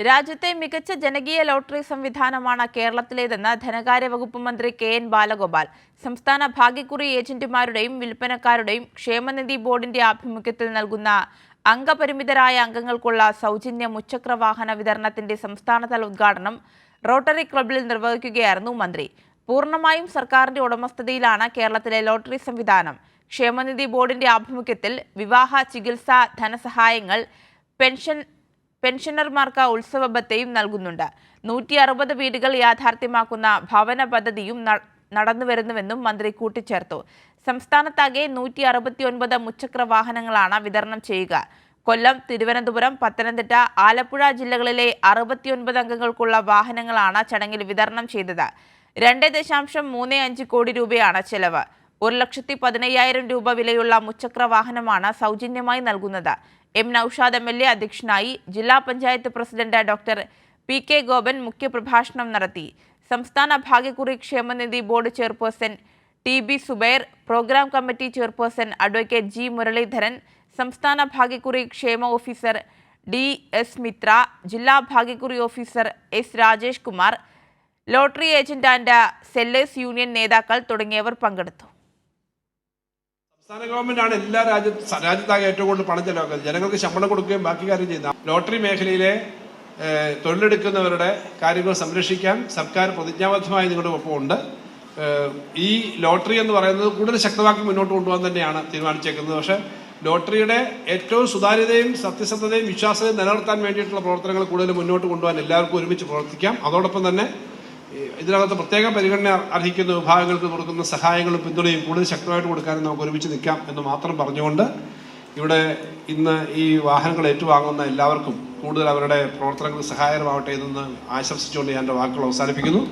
രാജ്യത്തെ മികച്ച ജനകീയ ലോട്ടറി സംവിധാനമാണ് കേരളത്തിലേതെന്ന് ധനകാര്യ വകുപ്പ് മന്ത്രി കെ എൻ ബാലഗോപാൽ. സംസ്ഥാന ഭാഗ്യക്കുറി ഏജന്റുമാരുടെയും വിൽപ്പനക്കാരുടെയും ക്ഷേമനിധി ബോർഡിന്റെ ആഭിമുഖ്യത്തിൽ നൽകുന്ന അംഗപരിമിതരായ അംഗങ്ങൾക്കുള്ള സൗജന്യ മുച്ചക്ര വാഹന വിതരണത്തിന്റെ സംസ്ഥാനതല ഉദ്ഘാടനം റോട്ടറി ക്ലബിൽ നിർവഹിക്കുകയായിരുന്നു മന്ത്രി. പൂർണമായും സർക്കാരിന്റെ ഉടമസ്ഥതയിലാണ് കേരളത്തിലെ ലോട്ടറി സംവിധാനം. ക്ഷേമനിധി ബോർഡിന്റെ ആഭിമുഖ്യത്തിൽ വിവാഹ ചികിത്സ ധനസഹായങ്ങൾ പെൻഷൻ പെൻഷനർമാർക്ക് ഉത്സവ ബത്തയും നൽകുന്നുണ്ട്. നൂറ്റി അറുപത് വീടുകൾ യാഥാർത്ഥ്യമാക്കുന്ന ഭവന പദ്ധതിയും നടന്നുവരുന്നുവെന്നും മന്ത്രി കൂട്ടിച്ചേർത്തു. സംസ്ഥാനത്താകെ നൂറ്റി അറുപത്തിയൊൻപത് മുച്ചക്ര വാഹനങ്ങളാണ് വിതരണം ചെയ്യുക. കൊല്ലം തിരുവനന്തപുരം പത്തനംതിട്ട ആലപ്പുഴ ജില്ലകളിലെ അറുപത്തിയൊൻപത് അംഗങ്ങൾക്കുള്ള വാഹനങ്ങളാണ് ചടങ്ങിൽ വിതരണം ചെയ്തത്. രണ്ട് ദശാംശം മൂന്ന് അഞ്ച് കോടി രൂപയാണ് ചെലവ്. ഒരു ലക്ഷത്തി പതിനയ്യായിരം രൂപ വിലയുള്ള മുച്ചക്ര വാഹനമാണ് സൗജന്യമായി നൽകുന്നത്. M Noushad M L A അധ്യക്ഷനായി ജില്ലാ panchayat president doctor P K Gopan മുഖ്യപ്രഭാഷണം നടത്തി. സംസ്ഥാന ഭാഗ്യക്കുറി ക്ഷേമനിധി board chairperson T B Subair programme committee chairperson advocate G Muraleedharan സംസ്ഥാന ഭാഗ്യക്കുറി ക്ഷേമ ഓഫീസർ ഡി എസ് മിത്ര ജില്ലാ ഭാഗ്യക്കുറി officer S Rajesh Kumar lottery agent and sellers union നേതാക്കൾ തുടങ്ങിയവർ പങ്കെടുത്തു. സംസ്ഥാന ഗവൺമെന്റാണ് എല്ലാ രാജ്യ രാജ്യത്താകെ ഏറ്റവും കൂടുതൽ പണം ചെലവാക്കുന്നത്. ജനങ്ങൾക്ക് ശമ്പളം കൊടുക്കുകയും ബാക്കി കാര്യം ചെയ്യുന്ന ലോട്ടറി മേഖലയിലെ തൊഴിലെടുക്കുന്നവരുടെ കാര്യങ്ങൾ സംരക്ഷിക്കാൻ സർക്കാർ പ്രതിജ്ഞാബദ്ധമായി നിങ്ങളുടെ ഒപ്പമുണ്ട് ഈ ലോട്ടറി എന്ന് പറയുന്നത് കൂടുതൽ ശക്തമാക്കി മുന്നോട്ട് കൊണ്ടുപോകാൻ തന്നെയാണ് തീരുമാനിച്ചേക്കുന്നത്. പക്ഷേ ലോട്ടറിയുടെ ഏറ്റവും സുതാര്യതയും സത്യസന്ധതയും വിശ്വാസതയും നിലനിർത്താൻ വേണ്ടിയിട്ടുള്ള പ്രവർത്തനങ്ങൾ കൂടുതൽ മുന്നോട്ട് കൊണ്ടുപോകാൻ എല്ലാവർക്കും ഒരുമിച്ച് പ്രവർത്തിക്കാം. അതോടൊപ്പം തന്നെ ഇതിനകത്ത് പ്രത്യേക പരിഗണന അർഹിക്കുന്ന വിഭാഗങ്ങൾക്ക് കൊടുക്കുന്ന സഹായങ്ങളും പിന്തുണയും കൂടുതൽ ശക്തമായിട്ട് കൊടുക്കാനും നമുക്ക് ഒരുമിച്ച് നിൽക്കാം എന്ന് മാത്രം പറഞ്ഞുകൊണ്ട് ഇവിടെ ഇന്ന് ഈ വാഹനങ്ങൾ ഏറ്റുവാങ്ങുന്ന എല്ലാവർക്കും കൂടുതൽ അവരുടെ പ്രവർത്തനങ്ങൾ സഹായകരമാവട്ടെ എന്ന് ആശംസിച്ചുകൊണ്ട് ഞാൻ എന്റെ വാക്കുകൾ അവസാനിപ്പിക്കുന്നു.